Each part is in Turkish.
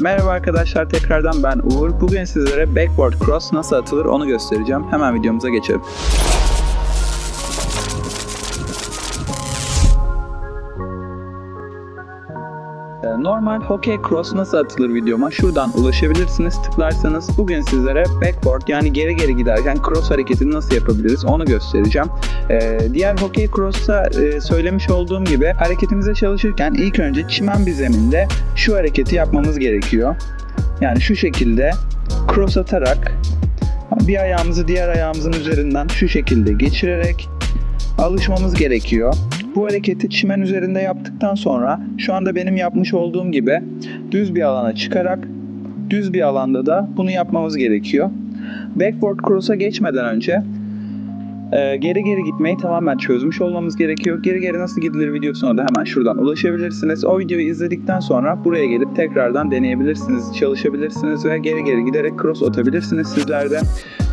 Merhaba arkadaşlar tekrardan ben Uğur. Bugün sizlere backward cross nasıl atılır onu göstereceğim. Hemen videomuza geçelim. Normal hockey cross nasıl atılır videoma şuradan ulaşabilirsiniz. Tıklarsanız bugün sizlere backward yani geri geri giderken cross hareketini nasıl yapabiliriz onu göstereceğim. Ee, diğer hockey cross'ta e, söylemiş olduğum gibi hareketimize çalışırken ilk önce çimen bir zeminde şu hareketi yapmamız gerekiyor. Yani şu şekilde cross atarak bir ayağımızı diğer ayağımızın üzerinden şu şekilde geçirerek alışmamız gerekiyor. Bu hareketi çimen üzerinde yaptıktan sonra şu anda benim yapmış olduğum gibi düz bir alana çıkarak düz bir alanda da bunu yapmamız gerekiyor. Backward cross'a geçmeden önce e, geri geri gitmeyi tamamen çözmüş olmamız gerekiyor. Geri geri nasıl gidilir videosuna da hemen şuradan ulaşabilirsiniz. O videoyu izledikten sonra buraya gelip tekrardan deneyebilirsiniz, çalışabilirsiniz ve geri geri giderek cross atabilirsiniz sizler de.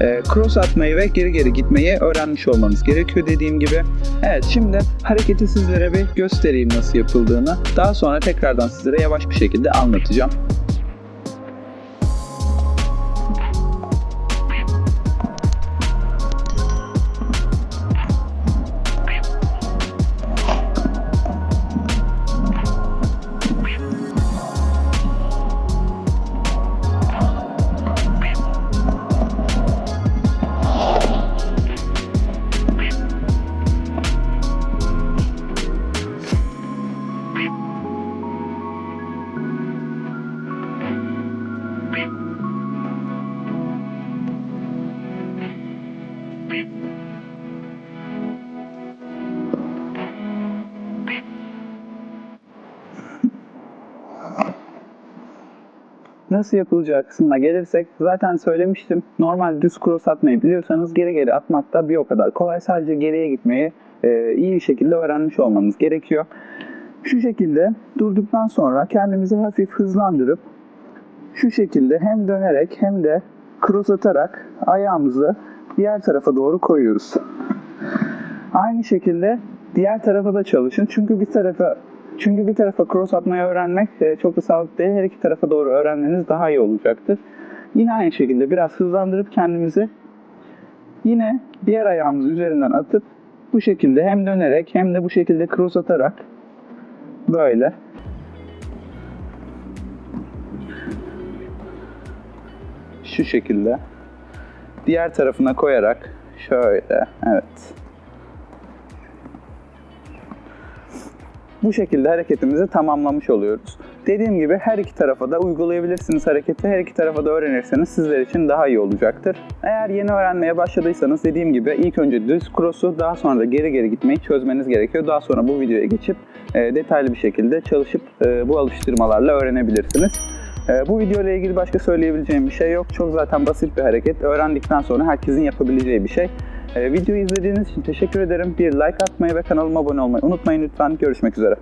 E, cross atmayı ve geri geri gitmeyi öğrenmiş olmanız gerekiyor dediğim gibi. Evet şimdi hareketi sizlere bir göstereyim nasıl yapıldığını. Daha sonra tekrardan sizlere yavaş bir şekilde anlatacağım. Nasıl yapılacağı kısmına gelirsek zaten söylemiştim. Normal düz cross atmayı biliyorsanız geri geri atmak da bir o kadar kolay. Sadece geriye gitmeyi e, iyi bir şekilde öğrenmiş olmanız gerekiyor. Şu şekilde durduktan sonra kendimizi hafif hızlandırıp şu şekilde hem dönerek hem de cross atarak ayağımızı diğer tarafa doğru koyuyoruz. Aynı şekilde diğer tarafa da çalışın. Çünkü bir tarafa çünkü bir tarafa cross atmayı öğrenmek e, çok da sağlıklı değil. Her iki tarafa doğru öğrenmeniz daha iyi olacaktır. Yine aynı şekilde biraz hızlandırıp kendimizi yine diğer ayağımız üzerinden atıp bu şekilde hem dönerek hem de bu şekilde cross atarak böyle şu şekilde diğer tarafına koyarak şöyle evet Bu şekilde hareketimizi tamamlamış oluyoruz. Dediğim gibi her iki tarafa da uygulayabilirsiniz hareketi. Her iki tarafa da öğrenirseniz sizler için daha iyi olacaktır. Eğer yeni öğrenmeye başladıysanız dediğim gibi ilk önce düz cross'u daha sonra da geri geri gitmeyi çözmeniz gerekiyor. Daha sonra bu videoya geçip e, detaylı bir şekilde çalışıp e, bu alıştırmalarla öğrenebilirsiniz. E, bu video ile ilgili başka söyleyebileceğim bir şey yok. Çok zaten basit bir hareket. Öğrendikten sonra herkesin yapabileceği bir şey. Ee, videoyu izlediğiniz için teşekkür ederim. Bir like atmayı ve kanalıma abone olmayı unutmayın lütfen. Görüşmek üzere.